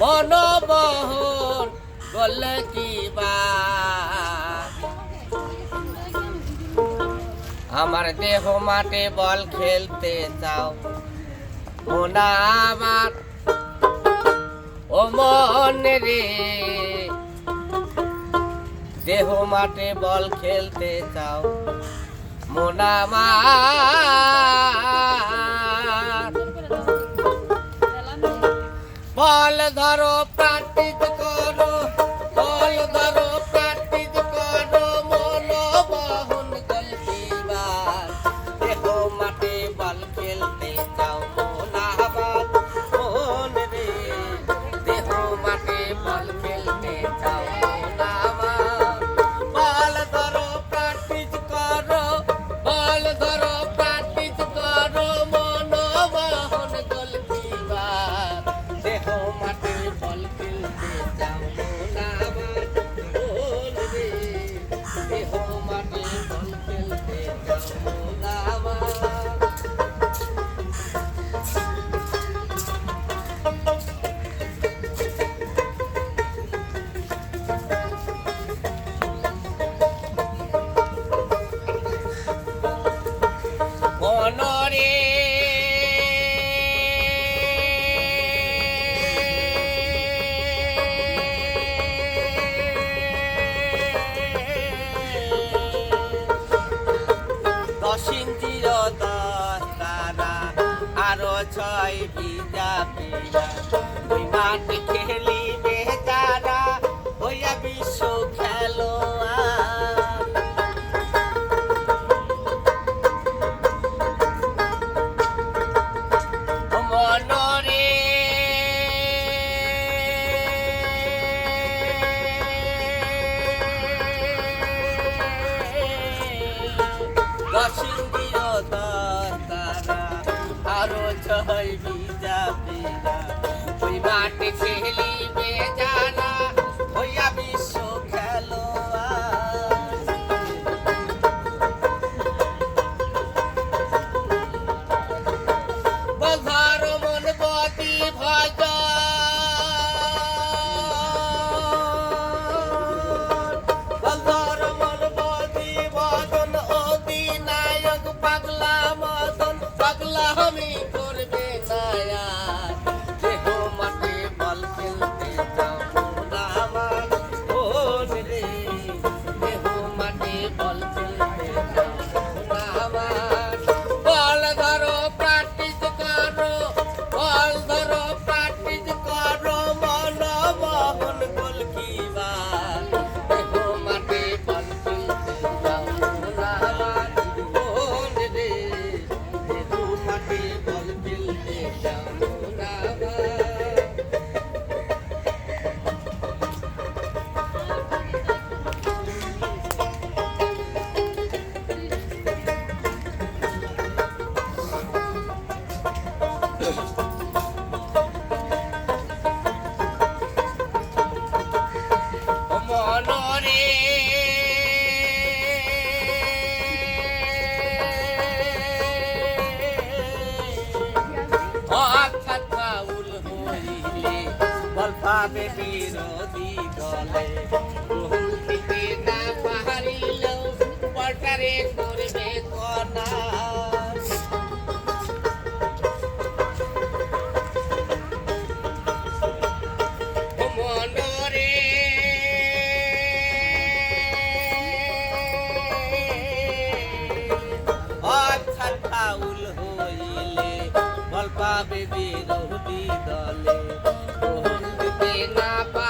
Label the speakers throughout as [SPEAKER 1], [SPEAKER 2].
[SPEAKER 1] মনমোহন বলে কিবা আমার দেহ মাঠে বল খেলতে চাও। মোনা আমার, ও মন রে। দেহ মাঠে বল খেলতে চাও। মোনা মা বল ধরো প্রার্থিত করো। পিজা পিজা তুই মাটি খেলিবে। রইবি যাবি না তুই মাটি খেলিবে যা যাবে বিরোধী দলে। গ্রহণ দিতে না পাহাড়িলেও পটারে করবে কনা পাবে বিরোধী দলে। My. pa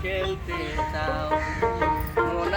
[SPEAKER 1] খেলতে চাও মন